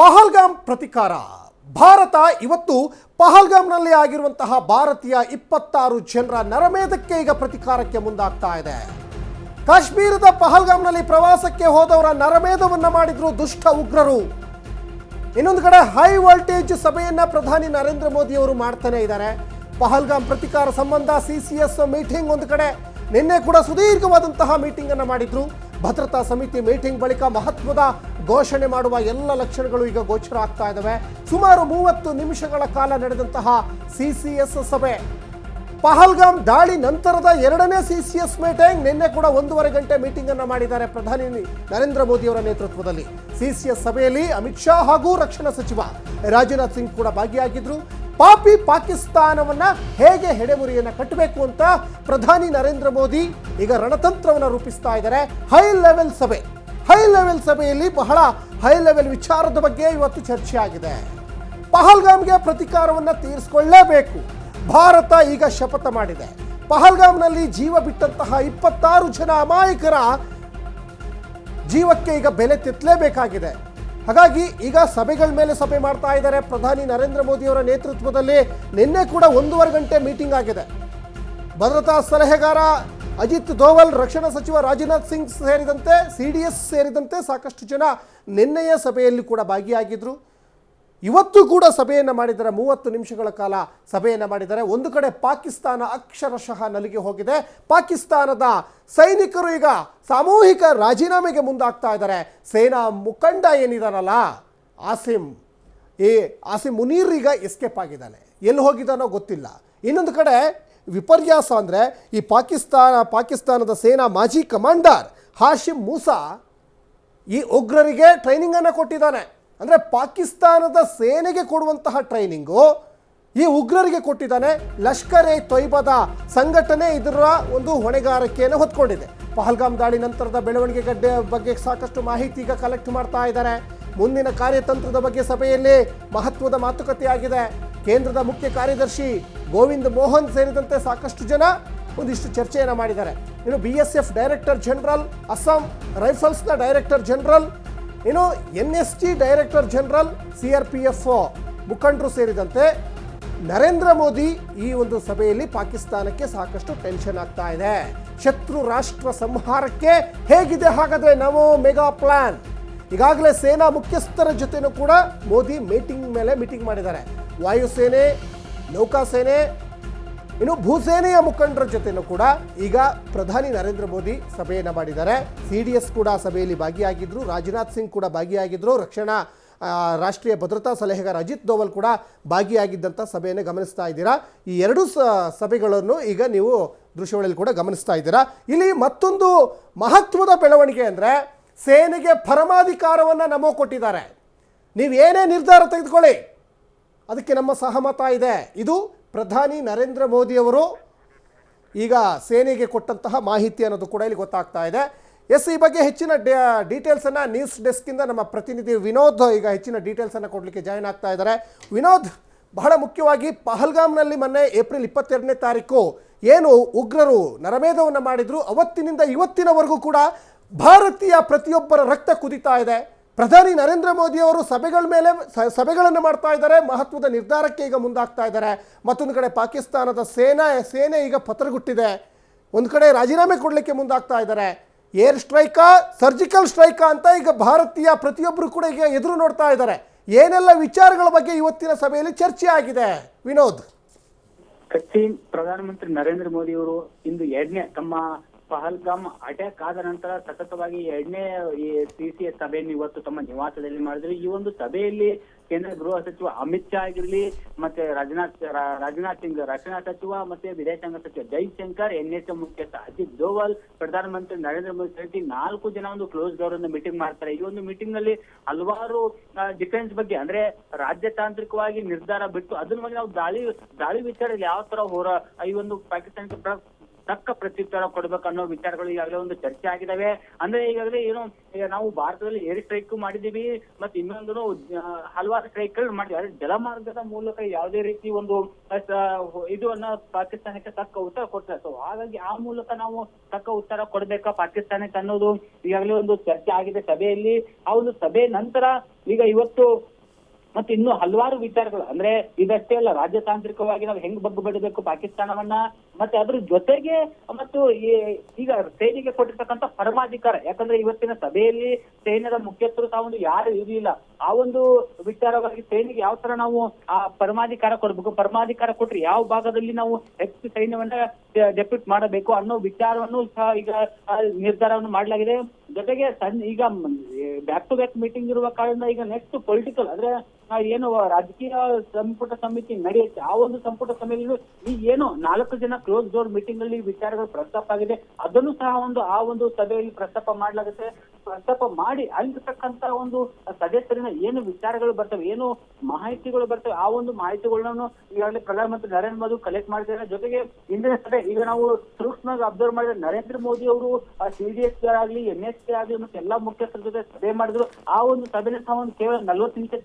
ಪಹಲ್ಗಾಮ್ ಪ್ರತಿಕಾರ. ಭಾರತ ಇವತ್ತು ಪಹಲ್ಗಾಮ್ನಲ್ಲಿ ಆಗಿರುವಂತಹ ಭಾರತೀಯ ಇಪ್ಪತ್ತಾರು ಜನರ ನರಮೇಧಕ್ಕೆ ಈಗ ಪ್ರತಿಕಾರಕ್ಕೆ ಮುಂದಾಗ್ತಾ ಇದೆ. ಕಾಶ್ಮೀರದ ಪಹಲ್ಗಾಮ್ನಲ್ಲಿ ಪ್ರವಾಸಕ್ಕೆ ಹೋದವರ ನರಮೇಧವನ್ನ ಮಾಡಿದ್ರು ದುಷ್ಟ ಉಗ್ರರು. ಇನ್ನೊಂದು ಕಡೆ ಹೈ ವೋಲ್ಟೇಜ್ ಸಭೆಯನ್ನ ಪ್ರಧಾನಿ ನರೇಂದ್ರ ಮೋದಿ ಅವರು ಮಾಡ್ತಾನೆ ಇದ್ದಾರೆ. ಪಹಲ್ಗಾಮ್ ಪ್ರತಿಕಾರ ಸಂಬಂಧ ಸಿ ಮೀಟಿಂಗ್ ಒಂದು ಕಡೆ. ನಿನ್ನೆ ಕೂಡ ಸುದೀರ್ಘವಾದಂತಹ ಮೀಟಿಂಗ್ ಅನ್ನು ಮಾಡಿದ್ರು. ಭದ್ರತಾ ಸಮಿತಿ ಮೀಟಿಂಗ್ ಬಳಿಕ ಮಹತ್ವದ ಘೋಷಣೆ ಮಾಡುವ ಎಲ್ಲ ಲಕ್ಷಣಗಳು ಈಗ ಗೋಚರ ಆಗ್ತಾ ಇದ್ದಾವೆ ಸುಮಾರು ಮೂವತ್ತು ನಿಮಿಷಗಳ ಕಾಲ ನಡೆದಂತಹ ಸಿ ಸಿ ಎಸ್ ಸಭೆ. ಪಹಲ್ಗಾಮ್ ದಾಳಿ ನಂತರದ ಎರಡನೇ ಸಿ ಸಿ ಎಸ್ ಮೀಟಿಂಗ್ ನಿನ್ನೆ ಕೂಡ ಒಂದೂವರೆ ಗಂಟೆ ಮೀಟಿಂಗ್ ಅನ್ನು ಮಾಡಿದ್ದಾರೆ ಪ್ರಧಾನಿ ನರೇಂದ್ರ ಮೋದಿ ಅವರ ನೇತೃತ್ವದಲ್ಲಿ. ಸಿ ಸಿ ಎಸ್ ಸಭೆಯಲ್ಲಿ ಅಮಿತ್ ಶಾ ಹಾಗೂ ರಕ್ಷಣಾ ಸಚಿವ ರಾಜನಾಥ್ ಸಿಂಗ್ ಕೂಡ ಭಾಗಿಯಾಗಿದ್ರು. ಪಾಪಿ ಪಾಕಿಸ್ತಾನವನ್ನ ಹೇಗೆ ಹೆಡೆಮುರಿಯನ್ನು ಕಟ್ಟಬೇಕು ಅಂತ ಪ್ರಧಾನಿ ನರೇಂದ್ರ ಮೋದಿ ಈಗ ರಣತಂತ್ರವನ್ನು ರೂಪಿಸ್ತಾ ಇದ್ದಾರೆ. ಹೈ ಲೆವೆಲ್ ಸಭೆ. ಹೈ ಲೆವೆಲ್ ಸಭೆಯಲ್ಲಿ ಬಹಳ ಹೈ ಲೆವೆಲ್ ವಿಚಾರದ ಬಗ್ಗೆ ಇವತ್ತು ಚರ್ಚೆ ಆಗಿದೆ ಪಹಲ್ಗಾಮ್ಗೆ ಪ್ರತಿಕಾರವನ್ನ ತೀರಿಸಿಕೊಳ್ಳಲೇಬೇಕು ಭಾರತ ಈಗ ಶಪಥ ಮಾಡಿದೆ. ಪಹಲ್ಗಾಮ್ನಲ್ಲಿ ಜೀವ ಬಿಟ್ಟಂತಹ ಇಪ್ಪತ್ತಾರು ಜನ ಅಮಾಯಕರ ಜೀವಕ್ಕೆ ಈಗ ಬೆಲೆ ತೆತ್ತಲೇಬೇಕಾಗಿದೆ ಹಾಗಾಗಿ ಈಗ ಸಭೆಗಳ ಮೇಲೆ ಸಭೆ ಮಾಡ್ತಾ ಇದ್ದಾರೆ ಪ್ರಧಾನಿ ನರೇಂದ್ರ ಮೋದಿಯವರ ನೇತೃತ್ವದಲ್ಲಿ ನಿನ್ನೆ ಕೂಡ ಒಂದೂವರೆ ಗಂಟೆ ಮೀಟಿಂಗ್ ಆಗಿದೆ. ಭದ್ರತಾ ಸಲಹೆಗಾರ ಅಜಿತ್ ದೋವಲ್, ರಕ್ಷಣಾ ಸಚಿವ ರಾಜನಾಥ್ ಸಿಂಗ್ ಸೇರಿದಂತೆ, ಸಿ ಡಿ ಎಸ್ ಸೇರಿದಂತೆ ಸಾಕಷ್ಟು ಜನ ನಿನ್ನೆಯ ಸಭೆಯಲ್ಲಿ ಕೂಡ ಭಾಗಿಯಾಗಿದ್ದರು ಇವತ್ತು ಕೂಡ ಸಭೆಯನ್ನು ಮಾಡಿದ್ದಾರೆ. ಮೂವತ್ತು ನಿಮಿಷಗಳ ಕಾಲ ಸಭೆಯನ್ನು ಮಾಡಿದ್ದಾರೆ. ಒಂದು ಕಡೆ ಪಾಕಿಸ್ತಾನ ಅಕ್ಷರಶಃ ನಲಿಗೆ ಹೋಗಿದೆ. ಪಾಕಿಸ್ತಾನದ ಸೈನಿಕರು ಈಗ ಸಾಮೂಹಿಕ ರಾಜೀನಾಮೆಗೆ ಮುಂದಾಗ್ತಾ ಇದ್ದಾರೆ. ಸೇನಾ ಮುಖಂಡ ಏನಿದಾರಲ್ಲ ಆಸಿಮ್ ಈ ಆಸಿಮ್ ಮುನೀರ್ ಈಗ ಎಸ್ಕೇಪ್ ಆಗಿದ್ದಾನೆ. ಎಲ್ಲಿ ಹೋಗಿದ್ದಾನೋ ಗೊತ್ತಿಲ್ಲ. ಇನ್ನೊಂದು ಕಡೆ ವಿಪರ್ಯಾಸ ಅಂದರೆ ಈ ಪಾಕಿಸ್ತಾನ, ಪಾಕಿಸ್ತಾನದ ಸೇನಾ ಮಾಜಿ ಕಮಾಂಡರ್ ಹಾಶಿಮ್ ಮೂಸಾ ಈ ಉಗ್ರರಿಗೆ ಟ್ರೈನಿಂಗನ್ನು ಕೊಟ್ಟಿದ್ದಾನೆ. ಅಂದರೆ ಪಾಕಿಸ್ತಾನದ ಸೇನೆಗೆ ಕೊಡುವಂತಹ ಟ್ರೈನಿಂಗು ಈ ಉಗ್ರರಿಗೆ ಕೊಟ್ಟಿದ್ದಾನೆ. ಲಷ್ಕರ್ ಎ ತೊಯ್ಬದ ಸಂಘಟನೆ ಇದರ ಒಂದು ಹೊಣೆಗಾರಿಕೆಯನ್ನು ಹೊತ್ಕೊಂಡಿದೆ. ಪಹಲ್ಗಾಮ್ ದಾಳಿ ನಂತರದ ಬೆಳವಣಿಗೆ ಗಡ್ಡೆ ಬಗ್ಗೆ ಸಾಕಷ್ಟು ಮಾಹಿತಿ ಈಗ ಕಲೆಕ್ಟ್ ಮಾಡ್ತಾ ಇದ್ದಾರೆ. ಮುಂದಿನ ಕಾರ್ಯತಂತ್ರದ ಬಗ್ಗೆ ಸಭೆಯಲ್ಲಿ ಮಹತ್ವದ ಮಾತುಕತೆ ಆಗಿದೆ ಕೇಂದ್ರದ ಮುಖ್ಯ ಕಾರ್ಯದರ್ಶಿ ಗೋವಿಂದ್ ಮೋಹನ್ ಸೇರಿದಂತೆ ಸಾಕಷ್ಟು ಜನ ಒಂದಿಷ್ಟು ಚರ್ಚೆಯನ್ನು ಮಾಡಿದ್ದಾರೆ. ಇನ್ನು B S F director general Assam ರೈಫಲ್ಸ್ನ director general ಇನ್ನು N S G director general, C R P F ಮುಖಂಡರು ಸೇರಿದಂತೆ ನರೇಂದ್ರ ಮೋದಿ ಈ ಒಂದು ಸಭೆಯಲ್ಲಿ ಪಾಕಿಸ್ತಾನಕ್ಕೆ ಸಾಕಷ್ಟು ಟೆನ್ಷನ್ ಆಗ್ತಾ ಇದೆ. ಶತ್ರು ರಾಷ್ಟ್ರ ಸಂಹಾರಕ್ಕೆ ಹೇಗಿದೆ, ಹಾಗಾದ್ರೆ ನಮೋ ಮೆಗಾ ಪ್ಲಾನ್? ಈಗಾಗಲೇ ಸೇನಾ ಮುಖ್ಯಸ್ಥರ ಜೊತೆನೂ ಕೂಡ ಮೋದಿ ಮೀಟಿಂಗ್ ಮೇಲೆ ಮೀಟಿಂಗ್ ಮಾಡಿದ್ದಾರೆ. ವಾಯುಸೇನೆ, ನೌಕಾಸೇನೆ ಇನ್ನು ಭೂಸೇನೆಯ ಮುಖಂಡರ ಜೊತೆನೂ ಕೂಡ ಈಗ ಪ್ರಧಾನಿ ನರೇಂದ್ರ ಮೋದಿ ಸಭೆಯನ್ನು ಮಾಡಿದ್ದಾರೆ. ಸಿ ಡಿ ಎಸ್ ಕೂಡ ಸಭೆಯಲ್ಲಿ ಭಾಗಿಯಾಗಿದ್ರು, ರಾಜನಾಥ್ ಸಿಂಗ್ ಕೂಡ ಭಾಗಿಯಾಗಿದ್ರು, ರಕ್ಷಣಾ ರಾಷ್ಟ್ರೀಯ ಭದ್ರತಾ ಸಲಹೆಗಾರ ಅಜಿತ್ ದೋವಲ್ ಕೂಡ ಭಾಗಿಯಾಗಿದ್ದಂಥ ಸಭೆಯನ್ನು ಗಮನಿಸ್ತಾ ಇದ್ದೀರಾ. ಈ ಎರಡೂ ಸಭೆಗಳನ್ನು ಈಗ ನೀವು ದೃಶ್ಯಗಳಲ್ಲಿ ಕೂಡ ಗಮನಿಸ್ತಾ ಇದ್ದೀರಾ. ಇಲ್ಲಿ ಮತ್ತೊಂದು ಮಹತ್ವದ ಬೆಳವಣಿಗೆ ಅಂದರೆ ಸೇನೆಗೆ ಪರಮಾಧಿಕಾರವನ್ನು ನಮೋ ಕೊಟ್ಟಿದ್ದಾರೆ. ನೀವು ಏನೇ ನಿರ್ಧಾರ ತೆಗೆದುಕೊಳ್ಳಿ, ಅದಕ್ಕೆ ನಮ್ಮ ಸಹಮತ ಇದೆ. ಇದು ಪ್ರಧಾನಿ ನರೇಂದ್ರ ಮೋದಿಯವರು ಈಗ ಸೇನೆಗೆ ಕೊಟ್ಟಂತಹ ಮಾಹಿತಿ ಅನ್ನೋದು ಕೂಡ ಇಲ್ಲಿ ಗೊತ್ತಾಗ್ತಾ ಇದೆ. ಎಸ್, ಈ ಬಗ್ಗೆ ಹೆಚ್ಚಿನ ಡೀಟೇಲ್ಸನ್ನು ನ್ಯೂಸ್ ಡೆಸ್ಕಿಂದ ನಮ್ಮ ಪ್ರತಿನಿಧಿ ವಿನೋದ್ ಈಗ ಹೆಚ್ಚಿನ ಡೀಟೇಲ್ಸನ್ನು ಕೊಡಲಿಕ್ಕೆ ಜಾಯ್ನ್ ಆಗ್ತಾ ಇದ್ದಾರೆ. ವಿನೋದ್, ಬಹಳ ಮುಖ್ಯವಾಗಿ ಪಹಲ್ಗಾಮ್ನಲ್ಲಿ ಮೊನ್ನೆ ಏಪ್ರಿಲ್ ಇಪ್ಪತ್ತೆರಡನೇ ತಾರೀಕು ಏನು ಉಗ್ರರು ನರಮೇಧವನ್ನು ಮಾಡಿದ್ರು, ಅವತ್ತಿನಿಂದ ಇವತ್ತಿನವರೆಗೂ ಕೂಡ ಭಾರತೀಯ ಪ್ರತಿಯೊಬ್ಬರ ರಕ್ತ ಕುದಿತಾ ಇದೆ. ಪ್ರಧಾನಿ ನರೇಂದ್ರ ಮೋದಿ ಅವರು ಸಭೆಗಳ ಮೇಲೆ ಸಭೆಗಳನ್ನು ಮಾಡ್ತಾ ಇದ್ದಾರೆ, ಮಹತ್ವದ ನಿರ್ಧಾರಕ್ಕೆ ಈಗ ಮುಂದಾಗ್ತಾ ಇದ್ದಾರೆ. ಮತ್ತೊಂದು ಕಡೆ ಪಾಕಿಸ್ತಾನದ ಸೇನಾ, ಸೇನೆ ಈಗ ಪತ್ರಗುಟ್ಟಿದೆ ಒಂದು ಕಡೆ ರಾಜೀನಾಮೆ ಕೊಡಲಿಕ್ಕೆ ಮುಂದಾಗ್ತಾ ಇದ್ದಾರೆ. ಏರ್ ಸ್ಟ್ರೈಕಾ, ಸರ್ಜಿಕಲ್ ಸ್ಟ್ರೈಕಾ ಅಂತ ಈಗ ಭಾರತೀಯ ಪ್ರತಿಯೊಬ್ಬರು ಕೂಡ ಈಗ ಎದುರು ನೋಡ್ತಾ ಇದ್ದಾರೆ. ಏನೆಲ್ಲ ವಿಚಾರಗಳ ಬಗ್ಗೆ ಇವತ್ತಿನ ಸಭೆಯಲ್ಲಿ ಚರ್ಚೆ ಆಗಿದೆ? ವಿನೋದ್. ಪ್ರಧಾನಮಂತ್ರಿ ನರೇಂದ್ರ ಮೋದಿ ಅವರು ಇಂದು ಎರಡನೇ ತಮ್ಮ ಪಹಲ್ಗಾಮ್ ಅಟ್ಯಾಕ್ ಆದ ನಂತರ ಸತತವಾಗಿ ಎರಡನೇ ಈ ಸಿಸಿಎಸ್ ಸಭೆಯನ್ನು ಇವತ್ತು ತಮ್ಮ ನಿವಾಸದಲ್ಲಿ ಮಾಡಿದ್ರು. ಈ ಒಂದು ಸಭೆಯಲ್ಲಿ ಕೇಂದ್ರ ಗೃಹ ಸಚಿವ ಅಮಿತ್ ಶಾ ಆಗಿರ್ಲಿ, ಮತ್ತೆ ರಾಜನಾಥ್ ರಾಜನಾಥ್ ಸಿಂಗ್, ರಕ್ಷಣಾ ಸಚಿವ ಮತ್ತೆ ವಿದೇಶಾಂಗ ಸಚಿವ ಜೈಶಂಕರ್, ಎನ್ ಎಸ್ ಎಂ ಮುಖ್ಯಸ್ಥ ಅಜಿತ್ ದೋವಲ್, ಪ್ರಧಾನಮಂತ್ರಿ ನರೇಂದ್ರ ಮೋದಿ ಸೇರಿ ನಾಲ್ಕು ಜನ ಒಂದು ಕ್ಲೋಸ್ ಡೋರ್ ಅನ್ನು ಮೀಟಿಂಗ್ ಮಾಡ್ತಾರೆ. ಈ ಒಂದು ಮೀಟಿಂಗ್ನಲ್ಲಿ ಹಲವಾರು ಡಿಫೆನ್ಸ್ ಬಗ್ಗೆ ಅಂದ್ರೆ ರಾಜ್ಯತಾಂತ್ರಿಕವಾಗಿ ನಿರ್ಧಾರ ಬಿಟ್ಟು ಅದನ್ನ ಬಗ್ಗೆ ನಾವು ದಾಳಿ ದಾಳಿ ವಿಚಾರದಲ್ಲಿ ಯಾವ ತರ ಹೋರ, ಈ ಒಂದು ಪಾಕಿಸ್ತಾನಕ್ಕೆ ತಕ್ಕ ಪ್ರತ್ಯುತ್ತರ ಕೊಡ್ಬೇಕನ್ನೋ ವಿಚಾರಗಳು ಈಗಾಗಲೇ ಒಂದು ಚರ್ಚೆ ಆಗಿದಾವೆ. ಅಂದ್ರೆ ಈಗಾಗಲೇ ಏನು, ಈಗ ನಾವು ಭಾರತದಲ್ಲಿ ಏರ್ ಸ್ಟ್ರೈಕ್ ಮಾಡಿದೀವಿ ಮತ್ತೆ ಇನ್ನೊಂದು ಹಲವಾರು ಸ್ಟ್ರೈಕ್ಗಳು ಮಾಡಿದ್ವಿ ಜಲಮಾರ್ಗದ ಮೂಲಕ ಯಾವುದೇ ರೀತಿ ಒಂದು ಇದನ್ನ ಪಾಕಿಸ್ತಾನಕ್ಕೆ ತಕ್ಕ ಉತ್ತರ ಕೊಡ್ತಾರೆ ಸೊ ಹಾಗಾಗಿ ಆ ಮೂಲಕ ನಾವು ತಕ್ಕ ಉತ್ತರ ಕೊಡ್ಬೇಕಾ ಪಾಕಿಸ್ತಾನಕ್ಕೆ ಅನ್ನೋದು ಈಗಾಗಲೇ ಒಂದು ಚರ್ಚೆ ಆಗಿದೆ ಸಭೆಯಲ್ಲಿ. ಆ ಒಂದು ಸಭೆ ನಂತರ ಈಗ ಇವತ್ತು ಮತ್ತೆ ಇನ್ನು ಹಲವಾರು ವಿಚಾರಗಳು. ಅಂದ್ರೆ ಇದಷ್ಟೇ ಅಲ್ಲ ರಾಜತಾಂತ್ರಿಕವಾಗಿ ನಾವು ಹೆಂಗ್ ಬಗ್ಗು ಬಿಡಬೇಕು ಪಾಕಿಸ್ತಾನವನ್ನ, ಮತ್ತೆ ಅದ್ರ ಜೊತೆಗೆ ಮತ್ತು ಈಗ ಸೇನೆಗೆ ಕೊಟ್ಟಿರ್ತಕ್ಕಂಥ ಪರಮಾಧಿಕಾರ. ಯಾಕಂದ್ರೆ ಇವತ್ತಿನ ಸಭೆಯಲ್ಲಿ ಸೈನ್ಯದ ಮುಖ್ಯಸ್ಥರು ತಾವೊಂದು ಯಾರು ಇರಲಿಲ್ಲ. ಆ ಒಂದು ವಿಚಾರವಾಗಿ ಸೇನೆಗೆ ಯಾವ ತರ ನಾವು ಆ ಪರಮಾಧಿಕಾರ ಕೊಡ್ಬೇಕು, ಪರಮಾಧಿಕಾರ ಕೊಟ್ರೆ ಯಾವ ಭಾಗದಲ್ಲಿ ನಾವು ಹೆಚ್ಚು ಸೈನ್ಯವನ್ನ ಡೆಪ್ಯೂಟ್ ಮಾಡಬೇಕು ಅನ್ನೋ ವಿಚಾರವನ್ನು ಸಹ ಈಗ ನಿರ್ಧಾರವನ್ನು ಮಾಡಲಾಗಿದೆ. ಜೊತೆಗೆ ಸಣ್ಣ ಈಗ ಬ್ಯಾಕ್ ಟು ಬ್ಯಾಕ್ ಮೀಟಿಂಗ್ ಇರುವ ಕಾರಣ ಈಗ ನೆಕ್ಸ್ಟ್ ಪೊಲಿಟಿಕಲ್ ಅಂದ್ರೆ ಏನು ರಾಜಕೀಯ ಸಂಪುಟ ಸಮಿತಿ ನಡೆಯುತ್ತೆ, ಆ ಒಂದು ಸಂಪುಟ ಸಮಿತಿ ಈ ಏನು ನಾಲ್ಕು ಜನ ಕ್ಲೋಸ್ ಡೋರ್ ಮೀಟಿಂಗ್ ಅಲ್ಲಿ ವಿಚಾರಗಳು ಪ್ರಸ್ತಾಪ ಆಗಿದೆ, ಅದನ್ನು ಸಹ ಒಂದು, ಆ ಒಂದು ಸಭೆಯಲ್ಲಿ ಪ್ರಸ್ತಾಪ ಮಾಡಲಾಗುತ್ತೆ. ಪ್ರಸ್ತಾಪ ಮಾಡಿ ಅಲ್ಲಿರ್ತಕ್ಕಂತ ಒಂದು ಸದಸ್ಯರಿನ ಏನು ವಿಚಾರಗಳು ಬರ್ತವೆ, ಏನು ಮಾಹಿತಿಗಳು ಬರ್ತವೆ, ಆ ಒಂದು ಮಾಹಿತಿಗಳನ್ನು ಈಗಾಗಲೇ ಪ್ರಧಾನಮಂತ್ರಿ ನರೇಂದ್ರ ಮೋದಿ ಕಲೆಕ್ಟ್ ಮಾಡಿದ್ದಾರೆ. ಜೊತೆಗೆ ಇಂದಿನ ಸಭೆ, ಈಗ ನಾವು ಸೂಕ್ಷ್ಮವಾಗಿ ಅಬ್ಸರ್ವ್ ಮಾಡಿದ್ರೆ ನರೇಂದ್ರ ಮೋದಿ ಅವರು ಸಿ ಡಿ ಎಸ್ ಆಗಲಿ ಎನ್ ಎಸ್ ಕೆ ಆಗಲಿ ಮತ್ತೆ ಎಲ್ಲಾ ಮುಖ್ಯಸ್ಥರ ಜೊತೆ ಸಭೆ ಮಾಡಿದ್ರು. ಆ ಒಂದು ಸಭೆನ ಸಹ ಒಂದು ಕೇವಲ ನಲವತ್ತು ನಿಮಿಷ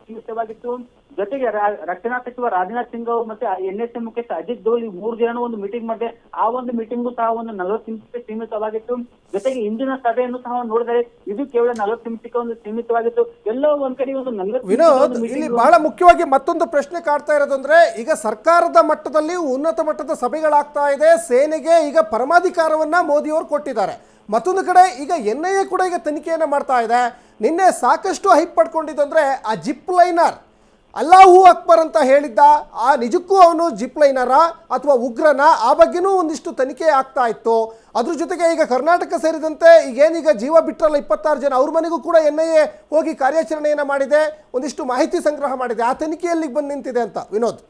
ಸೀಮಿತವಾಗಿತ್ತು ಜೊತೆಗೆ ರಕ್ಷಣಾ ಸಚಿವ ರಾಜನಾಥ್ ಸಿಂಗ್ ಅವರು ಮತ್ತೆ ಎನ್ ಎಸ್ ಎ ಮುಖ್ಯಸ್ಥ ಅಜಿತ್ ದೋಲ್ ಈ ಮೂರು ಜನ ಒಂದು ಮೀಟಿಂಗ್ ಮಾಡಿದೆ. ಆ ಒಂದು ಮೀಟಿಂಗು ಸಹ ಒಂದು ನಲವತ್ತು ನಿಮಿಷಕ್ಕೆ ಸೀಮಿತವಾಗಿತ್ತು. ಜೊತೆಗೆ ಇಂದಿನ ಸಭೆಯನ್ನು ಸಹ ನೋಡಿದರೆ ಇದು ಕೇವಲ ನಲವತ್ತು ನಿಮಿಷಕ್ಕೆ ಒಂದು ಸೀಮಿತವಾಗಿತ್ತು. ಎಲ್ಲೋ ಒಂದ್ ಕಡೆ ಒಂದು ನಲವತ್ತು ವಿನೋದ್ ಇಲ್ಲಿ ಬಹಳ ಮುಖ್ಯವಾಗಿ ಮತ್ತೊಂದು ಪ್ರಶ್ನೆ ಕಾಡ್ತಾ ಇರೋದು ಅಂದ್ರೆ ಈಗ ಸರ್ಕಾರದ ಮಟ್ಟದಲ್ಲಿ ಉನ್ನತ ಮಟ್ಟದ ಸಭೆಗಳಾಗ್ತಾ ಇದೆ. ಸೇನೆಗೆ ಈಗ ಪರಮಾಧಿಕಾರವನ್ನ ಮೋದಿಯವರು ಕೊಟ್ಟಿದ್ದಾರೆ. ಮತ್ತೊಂದು ಕಡೆ ಈಗ ಎನ್ ಐ ಎ ಕೂಡ ಈಗ ತನಿಖೆಯನ್ನು ಮಾಡ್ತಾ ಇದೆ. ನಿನ್ನೆ ಸಾಕಷ್ಟು ಹೈಪ್ ಪಡ್ಕೊಂಡಿದ್ದು ಅಂದರೆ ಆ ಜಿಪ್ ಲೈನರ್. ಅಲ್ಲಾಹು ಅಕ್ಬರ್ ಅಂತ ಹೇಳಿದ್ದ ಆ ನಿಜಕ್ಕೂ ಅವನು ಜಿಪ್ ಲೈನರ ಅಥವಾ ಉಗ್ರನ ಆ ಬಗ್ಗೆನೂ ಒಂದಿಷ್ಟು ತನಿಖೆ ಆಗ್ತಾ ಇತ್ತು. ಅದ್ರ ಜೊತೆಗೆ ಈಗ ಕರ್ನಾಟಕ ಸೇರಿದಂತೆ ಈಗೇನೀಗ ಜೀವ ಬಿಟ್ಟರಲ್ಲ ಇಪ್ಪತ್ತಾರು ಜನ ಅವ್ರ ಮನೆಗೂ ಕೂಡ ಎನ್ ಐ ಎ ಹೋಗಿ ಕಾರ್ಯಾಚರಣೆಯನ್ನು ಮಾಡಿದೆ, ಒಂದಿಷ್ಟು ಮಾಹಿತಿ ಸಂಗ್ರಹ ಮಾಡಿದೆ. ಆ ತನಿಖೆಯಲ್ಲಿ ಬಂದು ನಿಂತಿದೆ ಅಂತ. ವಿನೋದ್.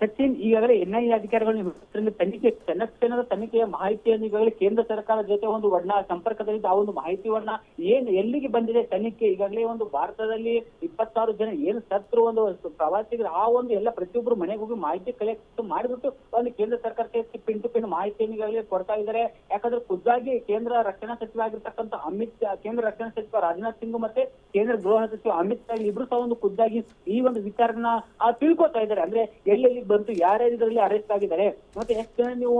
ಸಚಿನ್ ಈಗಾಗಲೇ ಎನ್ ಐ ಅಧಿಕಾರಿಗಳು ತನಿಖೆ ತನ್ನಕ್ಷಣದ ತನಿಖೆಯ ಮಾಹಿತಿಯನ್ನು ಈಗಾಗಲೇ ಕೇಂದ್ರ ಸರ್ಕಾರದ ಜೊತೆ ಒಂದು ವರ್ಣ, ಸಂಪರ್ಕದಲ್ಲಿದ್ದ ಆ ಒಂದು ಮಾಹಿತಿ ವರ್ಣ ಏನ್ ಎಲ್ಲಿಗೆ ಬಂದಿದೆ ತನಿಖೆ? ಈಗಾಗಲೇ ಒಂದು ಭಾರತದಲ್ಲಿ ಇಪ್ಪತ್ತಾರು ಜನ ಏನು ಸತ್ರು ಒಂದು ಪ್ರವಾಸಿಗರು, ಆ ಒಂದು ಎಲ್ಲ ಪ್ರತಿಯೊಬ್ಬರು ಮನೆಗೆ ಹೋಗಿ ಮಾಹಿತಿ ಕಲೆಕ್ಟ್ ಮಾಡಿಬಿಟ್ಟು ಒಂದು ಕೇಂದ್ರ ಸರ್ಕಾರಕ್ಕೆ ಪಿನ್ ಟು ಪಿನ್ ಮಾಹಿತಿಯನ್ನು ಈಗಾಗಲೇ ಕೊಡ್ತಾ ಇದ್ದಾರೆ. ಯಾಕಂದ್ರೆ ಖುದ್ದಾಗಿ ಕೇಂದ್ರ ರಕ್ಷಣಾ ಸಚಿವ ಆಗಿರ್ತಕ್ಕಂಥ ಅಮಿತ್ ಕೇಂದ್ರ ರಕ್ಷಣಾ ಸಚಿವ ರಾಜನಾಥ್ ಸಿಂಗ್ ಮತ್ತೆ ಕೇಂದ್ರ ಗೃಹ ಸಚಿವ ಅಮಿತ್ ಶಾ ಇಬ್ರು ಸಹ ಒಂದು ಖುದ್ದಾಗಿ ಈ ಒಂದು ವಿಚಾರನ ತಿಳ್ಕೊತಾ ಇದ್ದಾರೆ. ಅಂದ್ರೆ ಎಲ್ಲೆಲ್ಲಿ ಬಂತು ಯಾರ್ಯಾರು ಇದರಲ್ಲಿ ಅರೆಸ್ಟ್ ಆಗಿದ್ದಾರೆ, ಮತ್ತೆ ಎಷ್ಟು ಜನ ನೀವು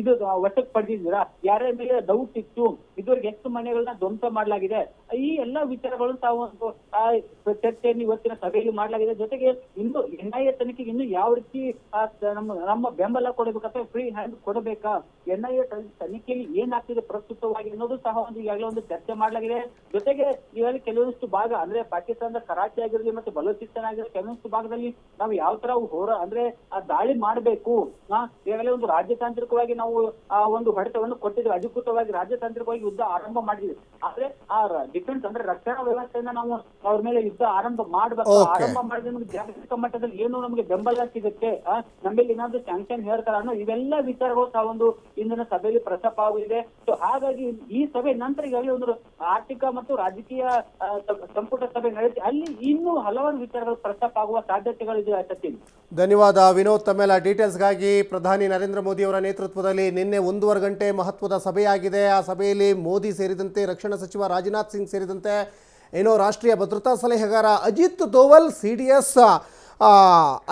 ಇದು ವಶಕ್ಕೆ ಪಡೆದಿದ್ದೀರಾ? ಯಾರ್ಯಾರ ಮೇಲೆ ಡೌಟ್ ಇತ್ತು? ಇದುವರೆಗೆ ಎಷ್ಟು ಮನೆಗಳನ್ನ ಧ್ವಂಸ ಮಾಡಲಾಗಿದೆ? ಈ ಎಲ್ಲಾ ವಿಚಾರಗಳು ತಾವು ಒಂದು ಚರ್ಚೆಯನ್ನು ಇವತ್ತಿನ ಸಭೆಯಲ್ಲಿ ಮಾಡಲಾಗಿದೆ. ಜೊತೆಗೆ ಇನ್ನು ಎನ್ ಐ ಎ ತನಿಖೆಗೆ ಇನ್ನು ಯಾವ ರೀತಿ ನಮ್ಮ ನಮ್ಮ ಬೆಂಬಲ ಕೊಡಬೇಕು ಫ್ರೀ ಹ್ಯಾಂಡ್ ಕೊಡಬೇಕಾ? ಎನ್ ಐ ಎ ತನಿಖೆಯಲ್ಲಿ ಏನಾಗ್ತಿದೆ ಪ್ರಸ್ತುತವಾಗಿ ಅನ್ನೋದು ಸಹ ಒಂದು ಈಗಾಗಲೇ ಒಂದು ಚರ್ಚೆ ಮಾಡಲಾಗಿದೆ. ಜೊತೆಗೆ ಇವಾಗ ಕೆಲವೊಂದಿಷ್ಟು ಭಾಗ, ಅಂದ್ರೆ ಪಾಕಿಸ್ತಾನದ ಕರಾಚಿ ಆಗಿರಲಿ, ಮತ್ತೆ ಬಲೂಚಿಸ್ತಾನ ಆಗಿರಲಿ, ಕೆಲವೊಂದಿಷ್ಟು ಭಾಗದಲ್ಲಿ ನಾವು ಯಾವ ತರ ಹೋರಾ, ಅಂದ್ರೆ ಆ ದಾಳಿ ಮಾಡಬೇಕು. ಈಗಾಗಲೇ ಒಂದು ರಾಜತಾಂತ್ರಿಕವಾಗಿ ನಾವು ಆ ಒಂದು ಹೊಡೆತವನ್ನು ಕೊಟ್ಟಿದ್ವಿ ಅಧಿಕೃತವಾಗಿ ರಾಜತಾಂತ್ರಿಕವಾಗಿ ಯುದ್ಧ ಆರಂಭ ಮಾಡಿದ್ವಿ ಆದ್ರೆ ಆ ಡಿಫೆನ್ಸ್ ಅಂದ್ರೆ ರಕ್ಷಣಾ ವ್ಯವಸ್ಥೆಯಿಂದ ನಾವು ಅವ್ರ ಮೇಲೆ ಯುದ್ಧ ಆರಂಭ ಮಾಡ್ಬೇಕು. ಆರಂಭ ಮಾಡಿದ್ರೆ ನಮ್ಗೆ ಜಾಗತಿಕ ಮಟ್ಟದಲ್ಲಿ ಏನು ನಮಗೆ ಬೆಂಬಲ ಸಿಗುತ್ತೆ? ಆ, ನಮ್ಮಲ್ಲಿ ಏನಾದ್ರು ಸ್ಯಾಂಕ್ಷನ್ ಹೇಳ್ತಾರ ಅನ್ನೋ ಇವೆಲ್ಲ ವಿಚಾರಗಳು ಸಹ ಒಂದು ಇಂದಿನ ಸಭೆಯಲ್ಲಿ ಪ್ರಸ್ತಾಪ ಆಗಿದೆ. ಸೊ ಹಾಗಾಗಿ ಈ ಸಭೆ ನಂತರ ಈಗಾಗಲೇ ಒಂದು ಆರ್ಥಿಕ ಮತ್ತು ರಾಜಕೀಯ ಸಂಪುಟ ಸಭೆ ನಡೆಸಿ ಅಲ್ಲಿ ಇನ್ನೂ ಹಲವಾರು ವಿಚಾರಗಳು ಪ್ರಸ್ತಾಪ ಆಗುವ ಸಾಧ್ಯತೆಗಳಿದೆ ಸಚಿನ್ ಧನ್ಯವಾದ. ವಿನೋದ್ ತಮ್ಮೆಲ್ಲ ಡೀಟೇಲ್ಸ್ಗಾಗಿ ಪ್ರಧಾನಿ ನರೇಂದ್ರ ಮೋದಿ ಅವರ ನೇತೃತ್ವದಲ್ಲಿ ನಿನ್ನೆ ಒಂದೂವರೆ ಗಂಟೆ ಮಹತ್ವದ ಸಭೆಯಾಗಿದೆ. ಆ ಸಭೆಯಲ್ಲಿ ಮೋದಿ ಸೇರಿದಂತೆ ರಕ್ಷಣಾ ಸಚಿವ ರಾಜನಾಥ್ ಸಿಂಗ್ ಸೇರಿದಂತೆ ಏನೋ ರಾಷ್ಟ್ರೀಯ ಭದ್ರತಾ ಸಲಹೆಗಾರ Ajit Doval, C D S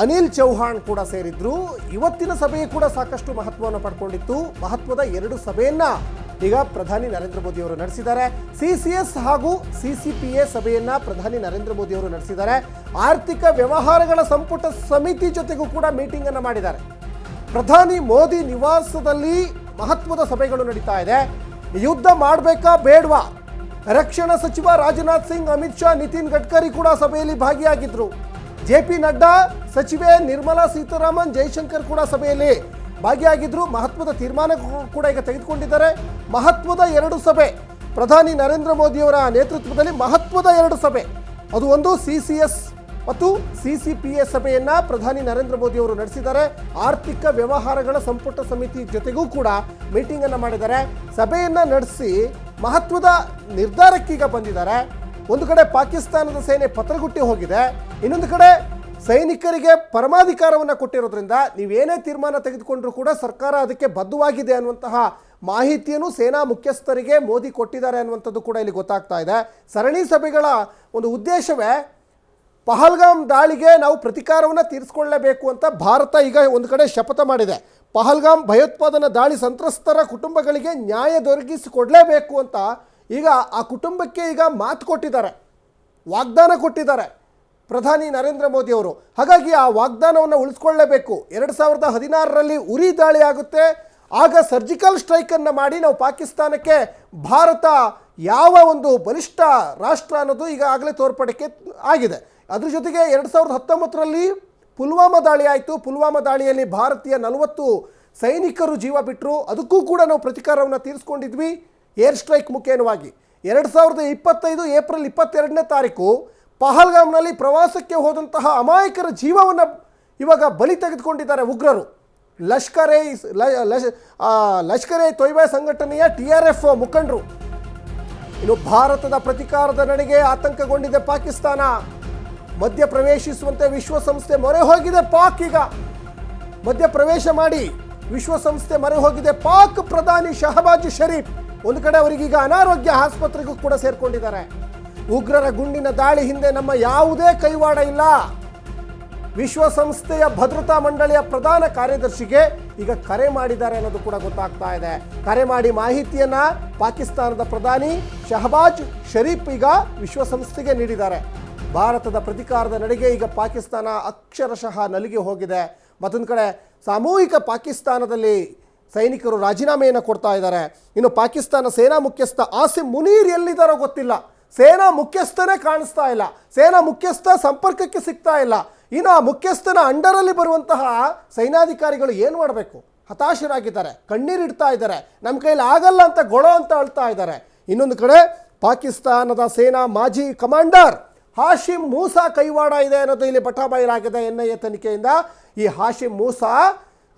Anil Chauhan ಕೂಡ ಸೇರಿದ್ರು. ಇವತ್ತಿನ ಸಭೆಯು ಕೂಡ ಸಾಕಷ್ಟು ಮಹತ್ವವನ್ನು ಪಡ್ಕೊಂಡಿತ್ತು. ಮಹತ್ವದ ಎರಡು ಸಭೆಯನ್ನ ಈಗ ಪ್ರಧಾನಿ ನರೇಂದ್ರ ಮೋದಿ ಅವರು ನಡೆಸಿದ್ದಾರೆ. ಸಿ ಸಿ ಎಸ್ ಹಾಗೂ ಸಿ ಸಿ ಪಿ ಎ ಸಭೆಯನ್ನ ಪ್ರಧಾನಿ ನರೇಂದ್ರ ಮೋದಿ ಅವರು ನಡೆಸಿದ್ದಾರೆ. ಆರ್ಥಿಕ ವ್ಯವಹಾರಗಳ ಸಂಪುಟ ಸಮಿತಿ ಜೊತೆಗೂ ಕೂಡ ಮೀಟಿಂಗ್ ಅನ್ನು ಮಾಡಿದ್ದಾರೆ. ಪ್ರಧಾನಿ ಮೋದಿ ನಿವಾಸದಲ್ಲಿ ಮಹತ್ವದ ಸಭೆಗಳು ನಡೀತಾ ಇದೆ. ಯುದ್ಧ ಮಾಡಬೇಕಾ ಬೇಡವಾ? ರಕ್ಷಣಾ ಸಚಿವ ರಾಜನಾಥ್ ಸಿಂಗ್, ಅಮಿತ್ ಶಾ, ನಿತಿನ್ ಗಡ್ಕರಿ ಕೂಡ ಸಭೆಯಲ್ಲಿ ಭಾಗಿಯಾಗಿದ್ರು. ಜೆ ಪಿ ನಡ್ಡಾ, ಸಚಿವೆ ನಿರ್ಮಲಾ ಸೀತಾರಾಮನ್, ಜೈಶಂಕರ್ ಕೂಡ ಸಭೆಯಲ್ಲಿ. ಭಾಗಿಯಾಗಿದ್ರು ಮಹತ್ವದ ತೀರ್ಮಾನ ಕೂಡ ಈಗ ತೆಗೆದುಕೊಂಡಿದ್ದಾರೆ. ಮಹತ್ವದ ಎರಡು ಸಭೆ. ಪ್ರಧಾನಿ ನರೇಂದ್ರ ಮೋದಿಯವರ ನೇತೃತ್ವದಲ್ಲಿ ಮಹತ್ವದ ಎರಡು ಸಭೆ. ಅದು ಒಂದು ಸಿ ಸಿ ಎಸ್ ಮತ್ತು ಸಿ ಸಿ ಪಿ ಎಸ್ ಸಭೆಯನ್ನ ಪ್ರಧಾನಿ ನರೇಂದ್ರ ಮೋದಿ ಅವರು ನಡೆಸಿದ್ದಾರೆ. ಆರ್ಥಿಕ ವ್ಯವಹಾರಗಳ ಸಂಪುಟ ಸಮಿತಿ ಜೊತೆಗೂ ಕೂಡ ಮೀಟಿಂಗ್ ಅನ್ನ ಮಾಡಿದ್ದಾರೆ. ಸಭೆಯನ್ನ ನಡೆಸಿ ಮಹತ್ವದ ನಿರ್ಧಾರಕ್ಕೀಗ ಬಂದಿದ್ದಾರೆ. ಒಂದು ಕಡೆ ಪಾಕಿಸ್ತಾನದ ಸೇನೆ ಪತ್ರಗುಟ್ಟಿ ಹೋಗಿದೆ. ಇನ್ನೊಂದು ಕಡೆ ಸೈನಿಕರಿಗೆ ಪರಮಾಧಿಕಾರವನ್ನು ಕೊಟ್ಟಿರೋದ್ರಿಂದ ನೀವೇನೇ ತೀರ್ಮಾನ ತೆಗೆದುಕೊಂಡ್ರೂ ಕೂಡ ಸರ್ಕಾರ ಅದಕ್ಕೆ ಬದ್ಧವಾಗಿದೆ ಅನ್ನುವಂತಹ ಮಾಹಿತಿಯನ್ನು ಸೇನಾ ಮುಖ್ಯಸ್ಥರಿಗೆ ಮೋದಿ ಕೊಟ್ಟಿದ್ದಾರೆ ಅನ್ನುವಂಥದ್ದು ಕೂಡ ಇಲ್ಲಿ ಗೊತ್ತಾಗ್ತಾ ಇದೆ. ಸರಣಿ ಸಭೆಗಳ ಒಂದು ಉದ್ದೇಶವೇ ಪಹಲ್ಗಾಮ್ ದಾಳಿಗೆ ನಾವು ಪ್ರತಿಕಾರವನ್ನು ತೀರಿಸಿಕೊಳ್ಳಲೇಬೇಕು ಅಂತ ಭಾರತ ಈಗ ಒಂದು ಕಡೆ ಶಪಥ ಮಾಡಿದೆ. ಪಹಲ್ಗಾಮ್ ಭಯೋತ್ಪಾದನಾ ದಾಳಿ ಸಂತ್ರಸ್ತರ ಕುಟುಂಬಗಳಿಗೆ ನ್ಯಾಯ ದೊರಕಿಸಿಕೊಡಲೇಬೇಕು ಅಂತ ಈಗ ಆ ಕುಟುಂಬಕ್ಕೆ ಈಗ ಮಾತು ಕೊಟ್ಟಿದ್ದಾರೆ. ವಾಗ್ದಾನ ಕೊಟ್ಟಿದ್ದಾರೆ. ಪ್ರಧಾನಿ ನರೇಂದ್ರ ಮೋದಿ ಅವರು. ಹಾಗಾಗಿ ಆ ವಾಗ್ದಾನವನ್ನು ಉಳಿಸ್ಕೊಳ್ಳೇಬೇಕು. ಎರಡು ಸಾವಿರದ ಹದಿನಾರರಲ್ಲಿ ಉರಿ ದಾಳಿ ಆಗುತ್ತೆ. ಆಗ ಸರ್ಜಿಕಲ್ ಸ್ಟ್ರೈಕನ್ನು ಮಾಡಿ ನಾವು ಪಾಕಿಸ್ತಾನಕ್ಕೆ ಭಾರತ ಯಾವ ಒಂದು ಬಲಿಷ್ಠ ರಾಷ್ಟ್ರ ಅನ್ನೋದು ಈಗಾಗಲೇ ತೋರ್ಪಡಿಕೆ ಆಗಿದೆ. ಅದ್ರ ಜೊತೆಗೆ ಎರಡು ಸಾವಿರದ ಹತ್ತೊಂಬತ್ತರಲ್ಲಿ ಪುಲ್ವಾಮಾ ದಾಳಿ ಆಯಿತು. ಪುಲ್ವಾಮಾ ದಾಳಿಯಲ್ಲಿ ಭಾರತೀಯ ನಲವತ್ತು ಸೈನಿಕರು ಜೀವ ಬಿಟ್ಟರು ಅದಕ್ಕೂ ಕೂಡ ನಾವು ಪ್ರತಿಕಾರವನ್ನು ತೀರಿಸ್ಕೊಂಡಿದ್ವಿ. Air strike ಮುಖೇನವಾಗಿ. ಎರಡು ಸಾವಿರದ ಇಪ್ಪತ್ತೈದು ಏಪ್ರಿಲ್ ಇಪ್ಪತ್ತೆರಡನೇ ತಾರೀಕು ಪಹಲ್ಗಾಮ್ನಲ್ಲಿ ಪ್ರವಾಸಕ್ಕೆ ಹೋದಂತಹ ಅಮಾಯಕರ ಜೀವವನ್ನು ಇವಾಗ ಬಲಿ ತೆಗೆದುಕೊಂಡಿದ್ದಾರೆ ಉಗ್ರರು. ಲಷ್ಕರೆ ಲಷ್ಕರೆ ಲಷ್ಕರ್ ಸಂಘಟನೆಯ ಟಿ ಆರ್ ಎಫ್ ಮುಖಂಡರು. ಇನ್ನು ಭಾರತದ ಪ್ರತಿಕಾರದ ನಡೆಗೆ ಆತಂಕಗೊಂಡಿದೆ ಪಾಕಿಸ್ತಾನ. ಮಧ್ಯ ಪ್ರವೇಶಿಸುವಂತೆ ವಿಶ್ವಸಂಸ್ಥೆ ಮೊರೆ ಹೋಗಿದೆ ಪಾಕ್ ಈಗ. ಮಧ್ಯ ಪ್ರವೇಶ ಮಾಡಿ ವಿಶ್ವಸಂಸ್ಥೆ ಮೊರೆ ಹೋಗಿದೆ ಪಾಕ್ ಪ್ರಧಾನಿ ಶಹಬಾಜ್ ಶರೀಫ್. ಒಂದು ಕಡೆ ಅವರಿಗೀಗ ಅನಾರೋಗ್ಯ ಆಸ್ಪತ್ರೆಗೂ ಕೂಡ ಸೇರ್ಕೊಂಡಿದ್ದಾರೆ. ಉಗ್ರರ ಗುಂಡಿನ ದಾಳಿ ಹಿಂದೆ ನಮ್ಮ ಯಾವುದೇ ಕೈವಾಡ ಇಲ್ಲ. ವಿಶ್ವಸಂಸ್ಥೆಯ ಭದ್ರತಾ ಮಂಡಳಿಯ ಪ್ರಧಾನ ಕಾರ್ಯದರ್ಶಿಗೆ ಈಗ ಕರೆ ಮಾಡಿದ್ದಾರೆ ಅನ್ನೋದು ಕೂಡ ಗೊತ್ತಾಗ್ತಾ ಇದೆ. ಕರೆ ಮಾಡಿ ಮಾಹಿತಿಯನ್ನ ಪಾಕಿಸ್ತಾನದ ಪ್ರಧಾನಿ ಶಹಬಾಜ್ ಶರೀಫ್ ಈಗ ವಿಶ್ವಸಂಸ್ಥೆಗೆ ನೀಡಿದ್ದಾರೆ. ಭಾರತದ ಪ್ರತಿಕಾರದ ನಡಿಗೆ ಈಗ ಪಾಕಿಸ್ತಾನ ಅಕ್ಷರಶಃ ನಲಿಗೆ ಹೋಗಿದೆ. ಮತ್ತೊಂದು ಕಡೆ ಸಾಮೂಹಿಕ ಪಾಕಿಸ್ತಾನದಲ್ಲಿ ಸೈನಿಕರು ರಾಜೀನಾಮೆಯನ್ನು ಕೊಡ್ತಾ ಇದ್ದಾರೆ. ಇನ್ನು ಪಾಕಿಸ್ತಾನ ಸೇನಾ ಮುಖ್ಯಸ್ಥ ಆಸಿಮ್ ಮುನೀರ್ ಎಲ್ಲಿದ್ದಾರೋ ಗೊತ್ತಿಲ್ಲ. ಸೇನಾ ಮುಖ್ಯಸ್ಥನೇ ಕಾಣಿಸ್ತಾ ಇಲ್ಲ. ಸೇನಾ ಮುಖ್ಯಸ್ಥ ಸಂಪರ್ಕಕ್ಕೆ ಸಿಗ್ತಾ ಇಲ್ಲ. ಇನ್ನು ಆ ಮುಖ್ಯಸ್ಥನ ಅಂಡರಲ್ಲಿ ಬರುವಂತಹ ಸೈನ್ಯಾಧಿಕಾರಿಗಳು ಏನು ಮಾಡಬೇಕು? ಹತಾಶರಾಗಿದ್ದಾರೆ. ಕಣ್ಣೀರಿಡ್ತಾ ಇದ್ದಾರೆ. ನಮ್ಮ ಕೈಲಿ ಆಗಲ್ಲ ಅಂತ ಗೊಳೋ ಅಂತ ಅಳ್ತಾ ಇದ್ದಾರೆ. ಇನ್ನೊಂದು ಕಡೆ ಪಾಕಿಸ್ತಾನದ ಸೇನಾ ಮಾಜಿ ಕಮಾಂಡರ್ ಹಾಶಿಮ್ ಮೂಸಾ ಕೈವಾಡ ಇದೆ ಅನ್ನೋದು ಇಲ್ಲಿ ಬಟಾಬಯಲಾಗಿದೆ ಎನ್ ಐ ತನಿಖೆಯಿಂದ. ಈ ಹಾಶಿಮ್ ಮೂಸಾ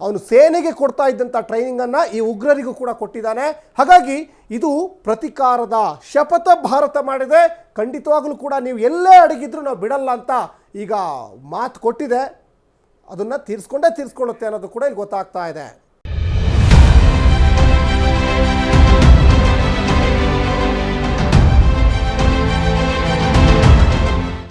ಅವನು ಸೇನೆಗೆ ಕೊಡ್ತಾ ಇದ್ದಂಥ ಟ್ರೈನಿಂಗನ್ನು ಈ ಉಗ್ರರಿಗೂ ಕೂಡ ಕೊಟ್ಟಿದ್ದಾನೆ. ಹಾಗಾಗಿ ಇದು ಪ್ರತಿಕಾರದ ಶಪಥ ಭಾರತ ಮಾಡಿದೆ. ಖಂಡಿತವಾಗಲೂ ಕೂಡ ನೀವು ಎಲ್ಲೇ ಅಡಗಿದ್ರು ನಾವು ಬಿಡಲ್ಲ ಅಂತ ಈಗ ಮಾತು ಕೊಟ್ಟಿದೆ. ಅದನ್ನು ತೀರಿಸ್ಕೊಂಡೇ ತೀರಿಸ್ಕೊಳ್ಳುತ್ತೆ ಅನ್ನೋದು ಕೂಡ ಇಲ್ಲಿ ಗೊತ್ತಾಗ್ತಾ ಇದೆ.